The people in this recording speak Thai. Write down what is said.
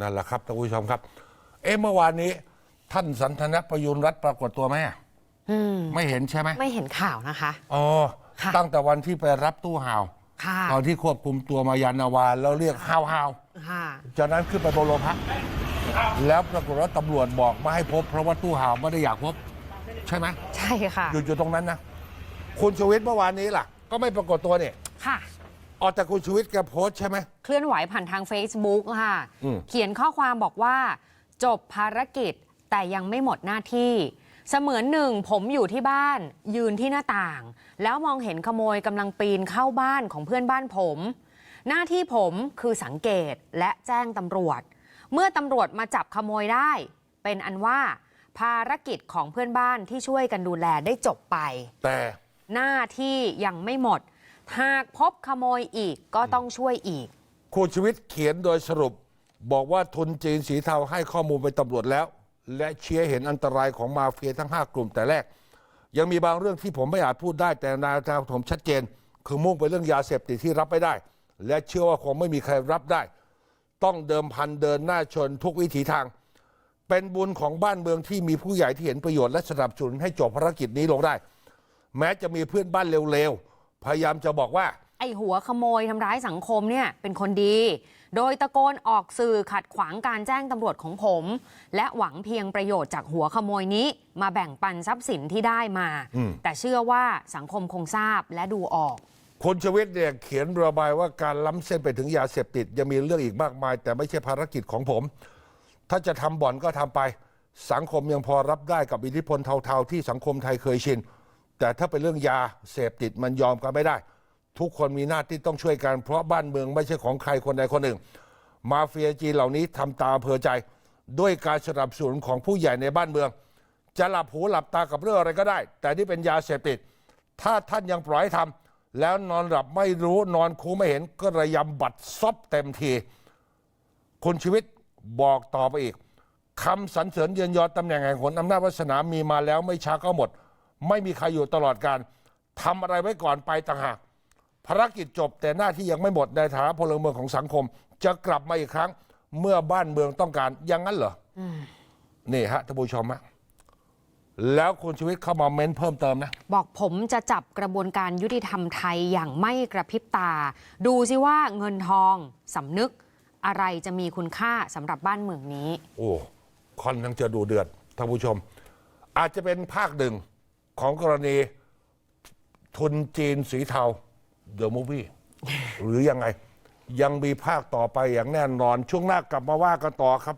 นั่นแหละครับท่านผู้ชมครับ เอ๊ะเมื่อวานนี้ ท่านสันทนประยุรรัตน์ปรากฏตัวไหมอะอืมไม่เห็นใช่ไหมไม่เห็นข่าวนะคะ อ๋อค่ะ ตั้งแต่วันที่ไปรับตู้ห่าว ค่ะตอนที่ควบคุมตัวมายานาวาแล้วเรียกห้าวห้าวค่ะ ๆจากนั้นขึ้นไปบนโรงพักแล้วปรากฏว่าตำรวจบอกไม่ให้พบ เพราะว่าตู้ห่าวไม่ได้อยากพบ ใช่ไหมใช่ค่ะ อยู่อยู่ตรงนั้นนะคุณชูวิทย์เมื่อวานนี้ล่ะ ก็ไม่ปรากฏตัวเนี่ย ค่ะ ออกแต่คุณชูวิทย์แกโพสต์ใช่ไหม เคลื่อนไหวผ่านทาง Facebook ค่ะ อืม เขียนข้อความบอกว่า จบภารกิจแต่ยังไม่หมดหน้าที่ เสมือนหนึ่งผมอยู่ที่บ้าน ยืนที่หน้าต่าง แล้วมองเห็นขโมยกำลังปีนเข้าบ้านของเพื่อนบ้านผม หน้าที่ผมคือสังเกตและแจ้งตำรวจ เมื่อตำรวจมาจับขโมยได้ เป็นอันว่า ภารกิจของเพื่อนบ้านที่ช่วยกันดูแลได้จบไป แต่ หน้าที่ยังไม่หมด หากพบขโมยอีกก็ต้องช่วยอีกคุณชูวิทย์เขียนโดยสรุป บอกว่าทุนจีนสีเทาให้ข้อมูลไปตำรวจแล้ว และเชี้ยเห็นอันตรายของมาเฟียทั้ง 5 กลุ่มแต่แรก ยังมีบางเรื่องที่ผมไม่อาจพูดได้แต่แนวทาผมชัดเจน คือมุ่งไปเรื่องยาเสพติดที่รับไม่ได้ และเชื่อว่าคงไม่มีใครรับได้ ต้องเดิมพันเดินหน้าชนทุกวิถีทาง เป็นบุญของบ้านเมืองที่มีผู้ใหญ่ที่เห็นประโยชน์และสนับสนุนให้จบภารกิจนี้ลงได้ แม้จะมีเพื่อนบ้านเร็วๆ พยายามจะบอกว่า ไอหัวขโมยทำร้ายสังคมเนี่ยเป็นคนดี โดยตะโกนออกสื่อขัดขวางการแจ้งตำรวจของผม และหวังเพียงประโยชน์จากหัวขโมยนี้ มาแบ่งปันทรัพย์สินที่ได้มา อืม แต่เชื่อว่าสังคมคงทราบและดูออกคุณชวิตเนี่ยเขียนระบายว่าการล้ำเส้นไปถึงยาเสพติดยังมีเรื่องอีกมากมาย แต่ไม่ใช่ภารกิจของผม ถ้าจะทำบ่อนก็ทำไป สังคมยังพอรับได้กับอิทธิพลเทาๆ ที่สังคมไทยเคยชิน แต่ถ้าเป็นเรื่องยาเสพติดมันยอมกันไม่ได้ ทุกคนมีหน้าที่ต้องช่วยกันเพราะบ้านเมืองไม่ใช่ของใครคนใดคนหนึ่ง มาเฟียจีนเหล่านี้ทำตามอำเภอใจ ด้วยการสนับสนุนของผู้ใหญ่ในบ้านเมือง จะหลับหูหลับตากับเรื่องอะไรก็ได้ แต่นี่เป็นยาเสพติด ถ้าท่านยังปล่อยให้ทำแล้วนอนหลับไม่รู้นอนคูไม่เห็นก็ระยำบัตรซบเต็มที คุณชีวิตบอกต่อไปอีกคำสรรเสริญเยือนยอตำแหน่งแห่งหนอำนาจวาสนามีมาแล้วไม่ช้าก็หมด ไม่มีใครอยู่ตลอดการทำอะไรไว้ก่อนไปต่างหากภารกิจจบแต่หน้าที่ยังไม่หมดในฐานะพลเมืองของสังคม จะกลับมาอีกครั้งเมื่อบ้านเมืองต้องการอย่างนั้นเหรออนี่ฮะท่านผู้ชมฮะแล้วคุณชีวิตเข้ามาเม้นเพิ่มเติมนะ บอกผมจะจับกระบวนการยุติธรรมไทยอย่างไม่กระพริบตา ดูสิว่าเงินทองสำนึกอะไรจะมีคุณค่าสำหรับบ้านเมืองนี้ โอ้ค่อนข้างจะดูเดือดท่านผู้ชม อาจจะเป็นภาคหนึ่ง ของกรณีทุนจีนสีเทา The Movie หรือยังไง ยังมีภาคต่อไปอย่างแน่นอน ช่วงหน้ากลับมาว่ากันต่อครับ